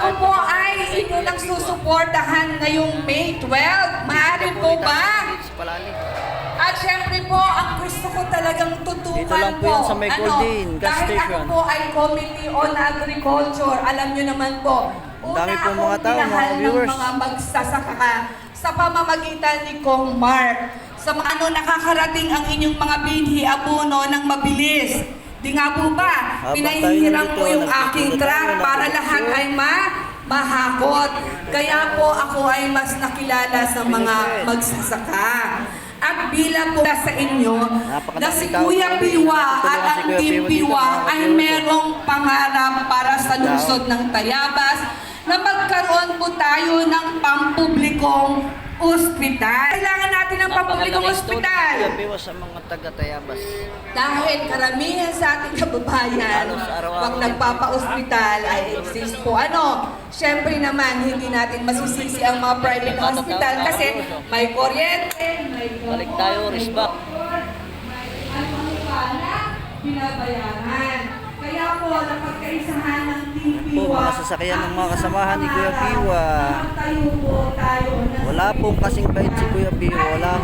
ako po ay inyo lang susuportahan ngayong May 12. Maaari po ba? At syempre po, ang gusto ko talagang tutukan Dito lang po yan sa May ano, gas dahil station. ako po ay Committee on Agriculture, alam nyo naman po, Ang dami una pong mga akong tao, mga minahal ng viewers. mga magsasaka sa pamamagitan ni Kong Mark. Sa mga ano nakakarating ang inyong mga binhi abono ng mabilis. Di nga po ba, Habang pinahihiram tayo ko nandito, yung aking tayo truck ng para produksyon. lahat ay ma mahakot. Kaya po ako ay mas nakilala sa mga magsasaka. At bilang po sa inyo, na si Kuya. Piwa Natutulungan at ang Team Piwa ay merong pangarap para sa lungsod ng Tayabas na magkaroon po tayo ng pampublikong ospital. Kailangan natin ng pampublikong ospital. Kuya sa mga taga-Tayabas. Dahil karamihan sa ating kababayan, pag nagpapa-ospital ay exist po. Ano, syempre naman, hindi natin masisisi ang mga private hospital kasi may kuryente, may Balik tayo, respect. binabayaran. Kaya po, napagkaisahan ng Team Po, mga sasakyan ng mga kasamahan ni Kuya Piwa. Tayo po tayo na Wala pong kasing bait si Kuya Piwa. Wala